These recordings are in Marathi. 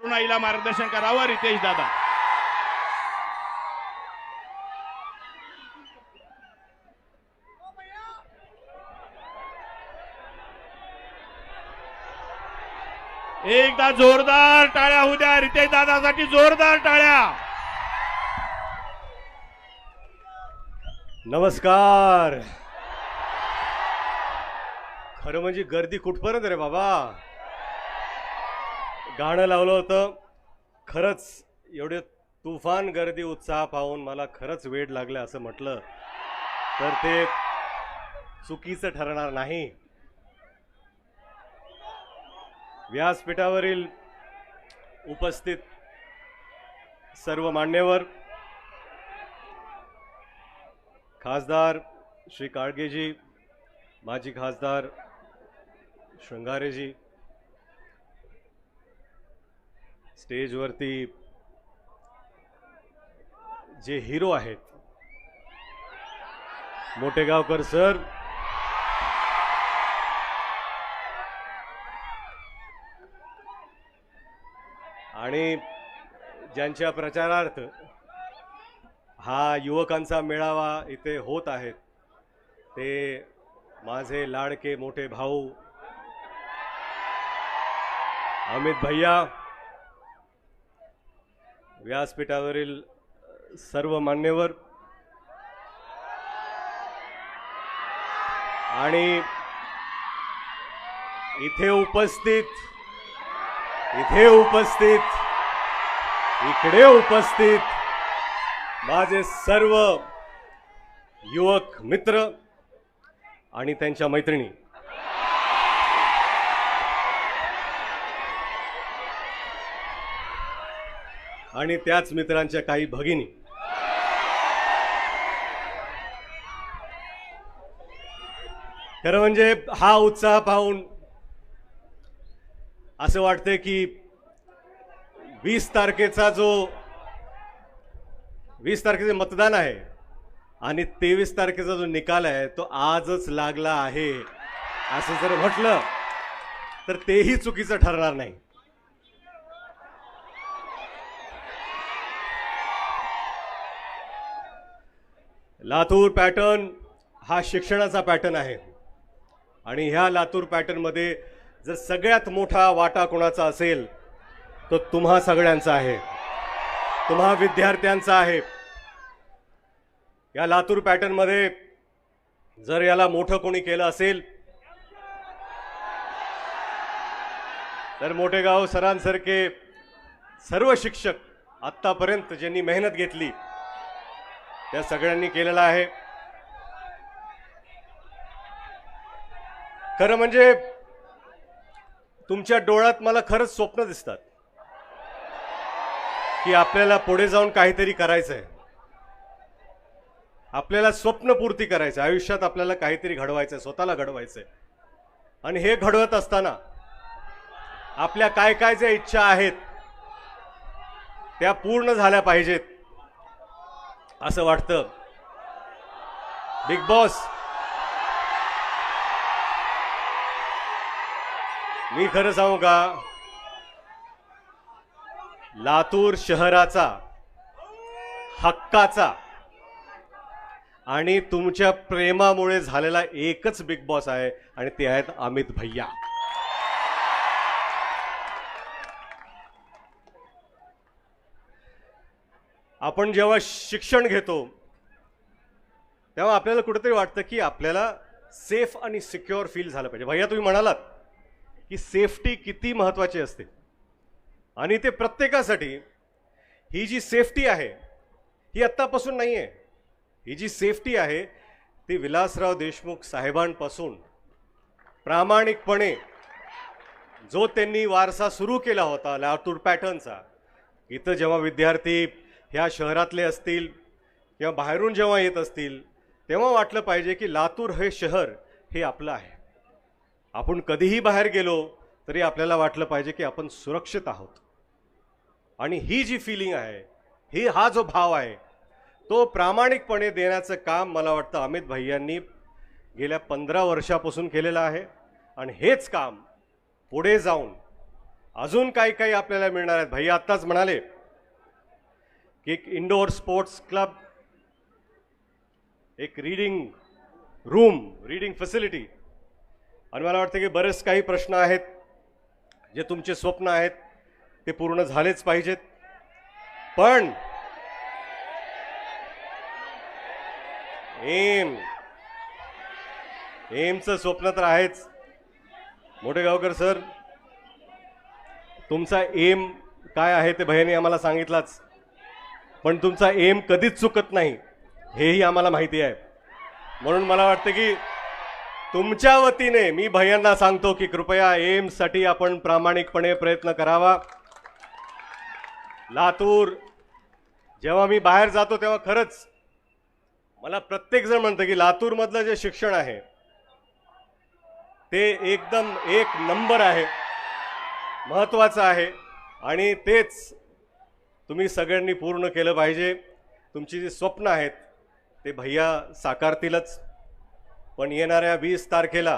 तरुणाईला मार्गदर्शन करावं रितेश दादा. एकदा जोरदार टाळ्या होऊ द्या. रितेश दादासाठी जोरदार टाळ्या. नमस्कार. खरं म्हणजे गर्दी कुठपर्यंत रे बाबा? गाणं लावलं होतं. खरंच एवढे तुफान गर्दी उत्साह पाहून मला खरंच वेड लागलं असं म्हटलं. तर ते चुकीचं ठरणार नाही. व्यासपीठावरील उपस्थित सर्व मान्यवर खासदार श्री काळगेजी माजी खासदार शृंगारेजी स्टेजवरती जे हिरो आहेत मोठेगावकर सर आणि ज्यांच्या प्रचारार्थ हा युवकांचा मेळावा इथे होत आहेत ते माझे लाडके मोठे भाऊ अमित भैया व्यासपीठावरील सर्व मान्यवर आणि इथे उपस्थित इथे उपस्थित इकडे उपस्थित माझे सर्व युवक मित्र आणि त्यांच्या मैत्रिणी. आणि त्याच मित्रांच्या काही भगिनी. खरं म्हणजे हा उत्साह पाहून असं वाटतंय की वीस तारखेचा जो वीस तारखेचे मतदान आहे आणि तेवीस तारखेचा जो निकाल आहे तो आजच लागला आहे. असं जर म्हटलं तर तेही चुकीचं ठरणार नाही. लातूर पॅटर्न हा शिक्षणाचा पॅटर्न आहे. आणि ह्या लातूर पॅटर्नमध्ये जर सगळ्यात मोठा वाटा कोणाचा असेल तो तुम्हा सगळ्यांचा आहे. तुम्हा विद्यार्थ्यांचा आहे. या लातूर पॅटर्नमध्ये जर याला मोठं कोणी केलं असेल तर मोठेगाव सरांसारखे सर्व शिक्षक आत्तापर्यंत ज्यांनी मेहनत घेतली त्या सगळ्यांनी केलेलं आहे. खरं म्हणजे तुमच्या डोळ्यात मला खरंच स्वप्न दिसतात की आपल्याला पुढे जाऊन काहीतरी करायचं आहे आपल्याला स्वप्नपूर्ती करायचं आहे. आयुष्यात आपल्याला काहीतरी घडवायचं आहे स्वतःला घडवायचं आहे आणि हे घडवत असताना आपल्या काय काय ज्या इच्छा आहेत त्या पूर्ण झाल्या पाहिजेत. असं वाटतं. बिग बॉस मी खरं सांगू का? लातूर शहराचा हक्काचा आणि तुमच्या प्रेमामुळे झालेला एकच बिग बॉस आहे आणि ते आहेत अमित भैया. आपण जेव्हा शिक्षण घेतो तेव्हा आपल्याला कुठेतरी वाटतं की आपल्याला सेफ आणि सिक्युअर फील झालं पाहिजे. भैया तुम्ही म्हणालात की सेफ्टी किती महत्त्वाची असते. आणि ते प्रत्येकासाठी ही जी सेफ्टी आहे ही आत्तापासून नाही आहे ही जी सेफ्टी आहे ती विलासराव देशमुख साहेबांपासून प्रामाणिकपणे जो त्यांनी वारसा सुरू केला होता लातूर पॅटर्नचा इथं जेव्हा विद्यार्थी ह्या शहरातले असतील किंवा बाहेरून जेव्हा येत असतील तेव्हा वाटलं पाहिजे की लातूर हे शहर हे आपलं आहे. आपण कधीही बाहेर गेलो तरी आपल्याला वाटलं पाहिजे की आपण सुरक्षित आहोत. आणि ही जी फिलिंग आहे ही हा जो भाव आहे तो प्रामाणिकपणे देण्याचं काम मला वाटतं अमित भैयांनी गेल्या पंधरा वर्षापासून केलेलं आहे. आणि हेच काम पुढे जाऊन अजून काही काही आपल्याला मिळणार आहेत. भैया आत्ताच म्हणाले एक इंडोर स्पोर्ट्स क्लब एक रीडिंग रूम रीडिंग फॅसिलिटी आणि मला वाटतं की बरेच काही प्रश्न आहेत जे तुमचे स्वप्न आहेत ते पूर्ण झालेच पाहिजेत. पण एम एमचं स्वप्न तर आहेच. मोठे गावकर सर तुमचा एम काय आहे ते भयाने आम्हाला सांगितलाच. पण तुमचा एम कधीच चुकत नाही हेही आम्हाला माहिती आहे. म्हणून मला वाटतं की तुमच्या वतीने मी भैयांना सांगतो की कृपया एम्ससाठी आपण प्रामाणिकपणे प्रयत्न करावा. लातूर जेव्हा मी बाहेर जातो तेव्हा खरंच मला प्रत्येकजण म्हणतं की लातूरमधलं जे शिक्षण आहे ते एकदम एक नंबर आहे महत्त्वाचं आहे आणि तेच तुम्ही सगळ्यांनी पूर्ण केलं पाहिजे. तुमची जी स्वप्न आहेत ते भैया साकारतीलच. पण येणाऱ्या वीस तारखेला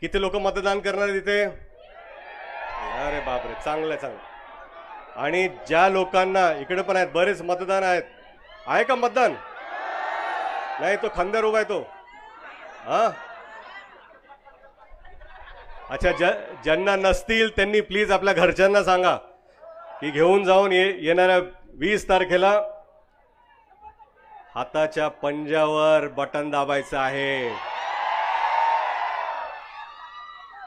किती लोक मतदान करणार तिथे अरे बापरे चांगलं आहे, चांगलं. आणि ज्या लोकांना इकडे पण आहेत बरेच मतदान आहेत. आहे का मतदान? नाही तो खंदर उभा आहे तो. हा? अच्छा ज ज्यांना नसतील त्यांनी प्लीज आपल्या घरच्यांना सांगा. ही घेऊन जाऊन ये येणाऱ्या वीस तारखेला हाताच्या पंजावर बटन दाबायचं आहे.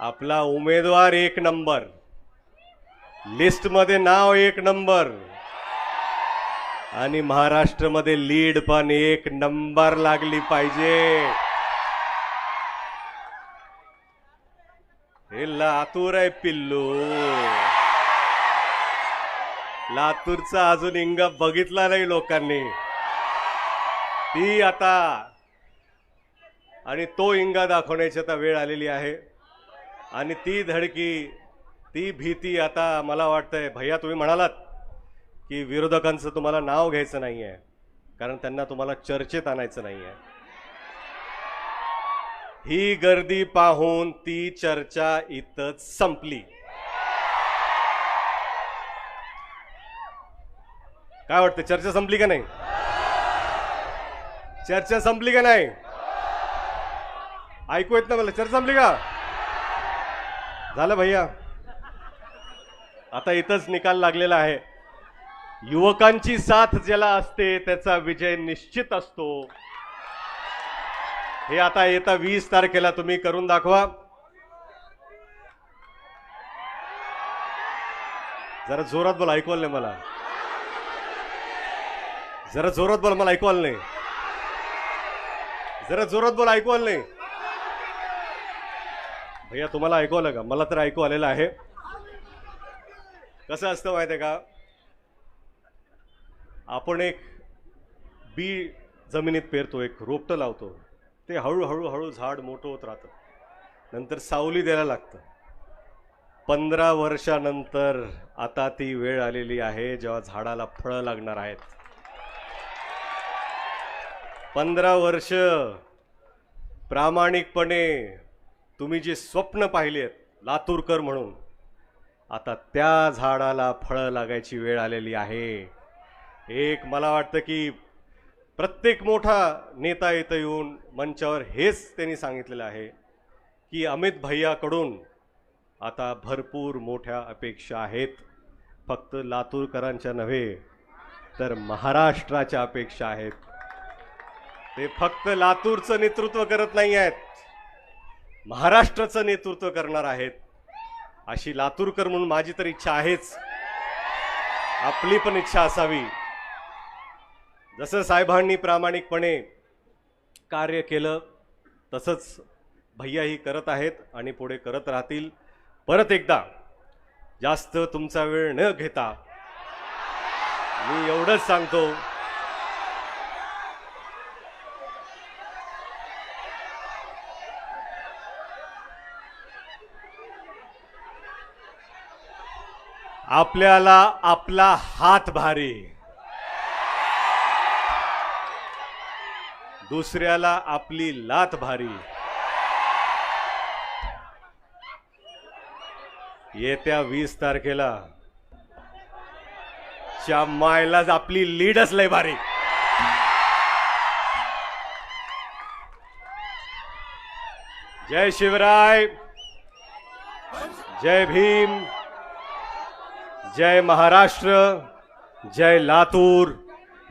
आपला उमेदवार एक नंबर. लिस्टमध्ये नाव एक नंबर. आणि महाराष्ट्रमध्ये लीड पण एक नंबर लागली पाहिजे. हे लातूर आहे पिल्लू. लातूरचा अजून इंग बघितला नाही लोकांनी. ती आता आणि तो इंगा दाखवण्याची आता वेळ आलेली आहे. आणि ती धडकी ती भीती आता मला वाटतंय भैया तुम्ही म्हणालात की विरोधकांचं तुम्हाला नाव घ्यायचं नाही आहे कारण त्यांना तुम्हाला चर्चेत आणायचं नाही आहे ही गर्दी पाहून ती चर्चा इथंच संपली. काय वाटतं चर्चा संपली का नाही? चर्चा संपली का नाही? ऐकू येत ना मला चर्चा संपली का? झालं भैया. आता इथंच निकाल लागलेला आहे. युवकांची साथ ज्याला असते त्याचा विजय निश्चित असतो. हे आता येता वीस तारखेला तुम्ही करून दाखवा. जरा जोरात बोला ऐकवलं नाही मला. जरा जोरात बोला मला ऐकू आलं नाही. जरा जोरात बोला ऐकू आलं नाही. भैया तुम्हाला ऐकू आलं का? मला तर ऐकू आलेलं आहे. कसं असतं माहिती आहे का? आपण एक बी जमिनीत पेरतो एक रोपटं लावतो. ते हळूहळू हळू झाड मोठं होत राहतं. नंतर सावली द्यायला लागतं. पंधरा वर्षानंतर आता ती वेळ आलेली आहे जेव्हा झाडाला फळं लागणार आहेत. पंधरा वर्ष प्रामाणिकपणे तुम्ही जी स्वप्न पाहिली आहेत लातूरकर म्हणून आता त्या झाडाला फळं लागायची वेळ आलेली आहे. एक मला वाटतं की प्रत्येक मोठा नेता इथं येऊन मंचावर हेच त्यांनी सांगितलेलं आहे की अमित भैयाकडून आता भरपूर मोठ्या अपेक्षा आहेत. फक्त लातूरकरांच्या नव्हे तर महाराष्ट्राच्या अपेक्षा आहेत. ते फक्त लातूरचं नेतृत्व करत नाही आहेत. महाराष्ट्राचं नेतृत्व करणार आहेत. अशी लातूरकर म्हणून माझी तर इच्छा आहेच. आपली पण इच्छा असावी. जसं साहेबांनी प्रामाणिकपणे कार्य केलं तसंच भैयाही करत आहेत आणि पुढे करत राहतील. परत एकदा जास्त तुमचा वेळ न घेता मी एवढंच सांगतो. आपल्याला आपला हात भारी. दुसऱ्याला आपली लात भारी. येत्या वीस तारखेला च्या मायलाच आपली लीडच लय भारी. जय शिवराय. जय भीम. जय महाराष्ट्र जय लातूर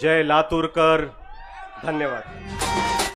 जय लातूरकर. धन्यवाद.